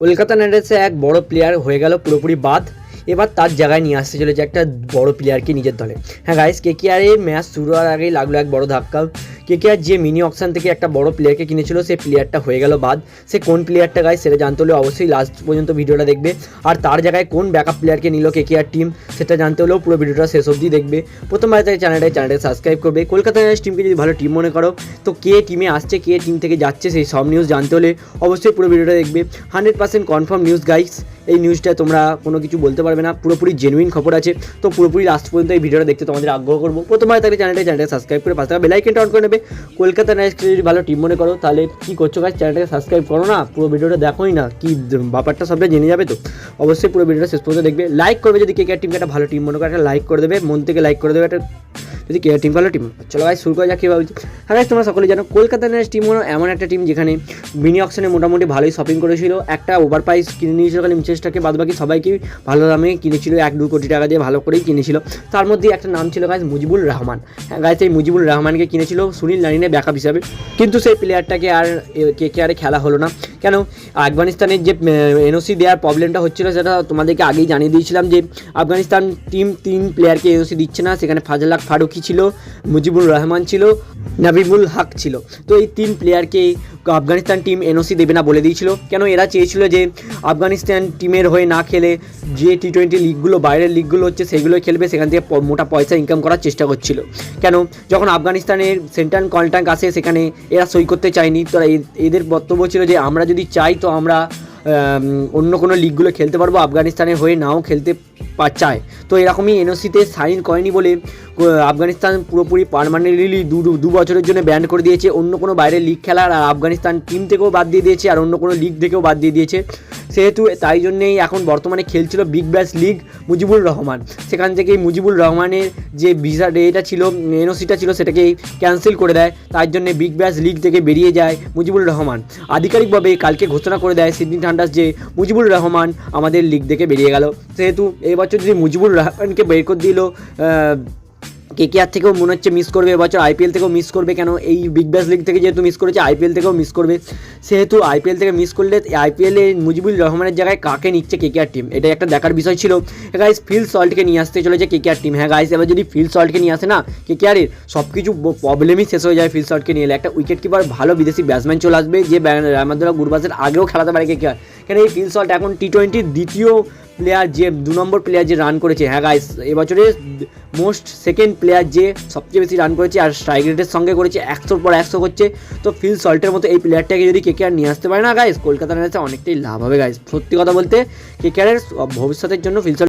Kolkata night রাইডার্সে এক বড় player হয়ে গেল পুরোপুরি বাদ। এবার তার জায়গায় নিয়ে আসতে চলেছে একটা বড় প্লেয়ারকে নিজের দলে। হ্যাঁ গাইস কে কে এর ম্যাচ শুরু হওয়ার আগেই লাগল এক বড় ধাক্কা। কে কে যে মিনি অকশন থেকে একটা বড় প্লেয়ারকে কিনেছিল, সেই প্লেয়ারটা হয়ে গেল বাদ। সে কোন প্লেয়ারটা গাইস সেটা জানতে হলে অবশ্যই লাস্ট পর্যন্ত ভিডিওটা দেখবে। আর তার জায়গায় কোন ব্যাকআপ প্লেয়ারকে নিল, কে কে আর টিম সেটা জানতে হলেও পুরো ভিডিওটা শেষ অবধি দেখবে। প্রথমবার তাই চ্যানেলটা চ্যানেলটা সাবস্ক্রাইব করবে। কলকাতা নাইট টিমকে যদি ভালো টিম মনে করো, তো কে টিমে আসছে, কে টিম থেকে যাচ্ছে, সেই সব নিউজ জানতে হলে অবশ্যই পুরো ভিডিওটা দেখবে। Hundred percent confirm news guys এই নিউজটা তোমরা কোনো কিছু বলতে পারবে না। পুরোপুরি জেনুইন খবর আছে। তো পুরোপুরি লাস্ট পর্যন্ত এই ভিডিওটা দেখতে তোমাদের আগ্রহ করব। প্রথমবার তাহলে চ্যানেলটা চ্যানেলটা সাবস্ক্রাইব করে পাশে থাকা বেলাইকেনটা অন করে নেবে কলকাতা নাইট যদি ভালো টিম মনে করো, তাহলে কী করছ গাছ চ্যানেলটাকে সাবস্ক্রাইব করো না, পুরো ভিডিওটা দেখোই না, কি ব্যাপারটা সবটা জেনে যাবে তো? অবশ্যই পুরো ভিডিওটা শেষ পর্যন্ত দেখবে। লাইক করবে যদি কে কে টিমকে একটা ভালো টিম মনে করো, একটা লাইক করে দেবে, মন থেকে লাইক করে দেবে, একটা যদি কে টিম ভালো টিম চলো ভাই শুরু করা যাক ভাবছি। হ্যাঁ guys, তোমরা সকলে জানো কলকাতা নাইট টিম হলো এমন একটা টিম যেখানে মিনি অকশনে মোটামুটি ভালোই শপিং করেছিল একটা ওভার প্রাইস কিনে নিয়েছিল খালি মিচেসটাকে বাদ বাকি সবাইকে ভালো দামে কিনেছিল এক দু কোটি টাকা দিয়ে ভালো করেই কিনেছিল। তার মধ্যে একটা নাম ছিল গাছ মুজিবুল রহমান। হ্যাঁ গাছ এই মুজিবুল রহমানকে কিনেছিল সুনীল নারিনের ব্যাকআপ হিসাবে। কিন্তু সেই প্লেয়ারটাকে আর কে কে আরে খেলা হলো না। কেন? আফগানিস্তানের যে এনওসি দেওয়ার প্রবলেমটা হচ্ছিল সেটা তোমাদেরকে আগেই জানিয়ে দিয়েছিলাম যে, আফগানিস্তান টিম তিন প্লেয়ারকে এনওসি দিচ্ছে না। সেখানে ফাজলাক ফারুকি ছিল, মুজিবুর রহমান ছিল, নাবিবুল হক ছিল। তো এই তিন প্লেয়ারকে আফগানিস্তান টিম এনওসি দেবে না বলে দিয়েছিল। কেন এরা চেয়েছিল যে আফগানিস্তান টিমের হয়ে না খেলে যে টি টোয়েন্টি লিগগুলো বাইরের লিগগুলো হচ্ছে সেগুলো খেলবে, সেখান থেকে মোটা পয়সা ইনকাম করার চেষ্টা করছিল। কেন? যখন আফগানিস্তানের সেন্ট্রাল কন্ট্যাক্ট আসে, সেখানে এরা সই করতে চায়নি। তো এদের বক্তব্য ছিল যে, আমরা যদি চাই তো আমরা অন্য কোনো লিগগুলো খেলতে পারব, আফগানিস্তানের হয়ে নাও খেলতে চায়। তো এরকমই এনওসিতে সাইন করেনি বলে আফগানিস্তান পুরোপুরি পারমানেন্টলি দু, দু- বছরের জন্য ব্যান্ড করে দিয়েছে। অন্য কোনো বাইরের লিগ খেলার আর আফগানিস্তান টিম থেকেও বাদ দিয়ে দিয়েছে আর অন্য কোনো লিগ থেকেও বাদ দিয়ে দিয়েছে। সেহেতু তাই জন্যেই এখন বর্তমানে খেলছিল big bash league Mujibur Rahman. সেখান থেকেই মুজিবুর রহমানের যে ভিসা এটা ছিল এনওসিটা ছিল সেটাকে ক্যান্সেল করে দেয়। তার জন্য বিগ ব্যাশ লিগ থেকে বেরিয়ে যায় মুজিবুর রহমান। আধিকারিকভাবে কালকে ঘোষণা করে দেয় সিডনি থান্ডার্স যে মুজিবুর রহমান আমাদের লিগ থেকে বেরিয়ে গেল। সেহেতু এবছর যদি মুজিবুর রহমানকে বের করে দিল। কে কে আর থেকেও মনে হচ্ছে মিস করবে, এবছর আইপিএল থেকেও মিস করবে, কেন এই বিগ ব্যাশ লিগ থেকে যেহেতু মিস করেছে আইপিএল থেকেও মিস করবে। সেহেতু আইপিএল থেকে মিস করলে আইপিএলে মুজিবুর রহমানের জায়গায় কাকে নিচ্ছে কে কে আর টিম এটা একটা দেখার বিষয় ছিল। গাইস ফিল সল্টকে নিয়ে আসতে চলেছে কে কে আর টিম হ্যাঁ গাইস এবার যদি ফিল সল্টকে নিয়ে আসে না কে কে সব কিছু প্রবলেমই শেষ হয়ে যায় ফিল সল্টকে নিয়ে এলে। একটা উইকেট কিপার ভালো বিদেশি ব্যাটসম্যান চলে আসবে, যে রামাদুল্লাহ গুরবাসের আগেও খেলাতে পারে কে কে আর কেন এই ফিল সল্ট এখন টি টোয়েন্টির দ্বিতীয় প্লেয়ার যে দু নম্বর প্লেয়ার যে রান করেছে হ্যাঁ গাইস এবছরে মোস্ট সেকেন্ড প্লেয়ার যে সবচেয়ে বেশি রান করেছে আর স্ট্রাইক রেটের সঙ্গে করেছে, একশোর পর একশো করছে তো ফিল সল্টের মতো এই প্লেয়ারটাকে যদি কেকেআর নিয়ে আসতে পারে না গাইস কলকাতা নাইটসে অনেকটাই লাভ হবে গাইস সত্যি কথা বলতে কেকেআরের ভবিষ্যতের জন্য ফিল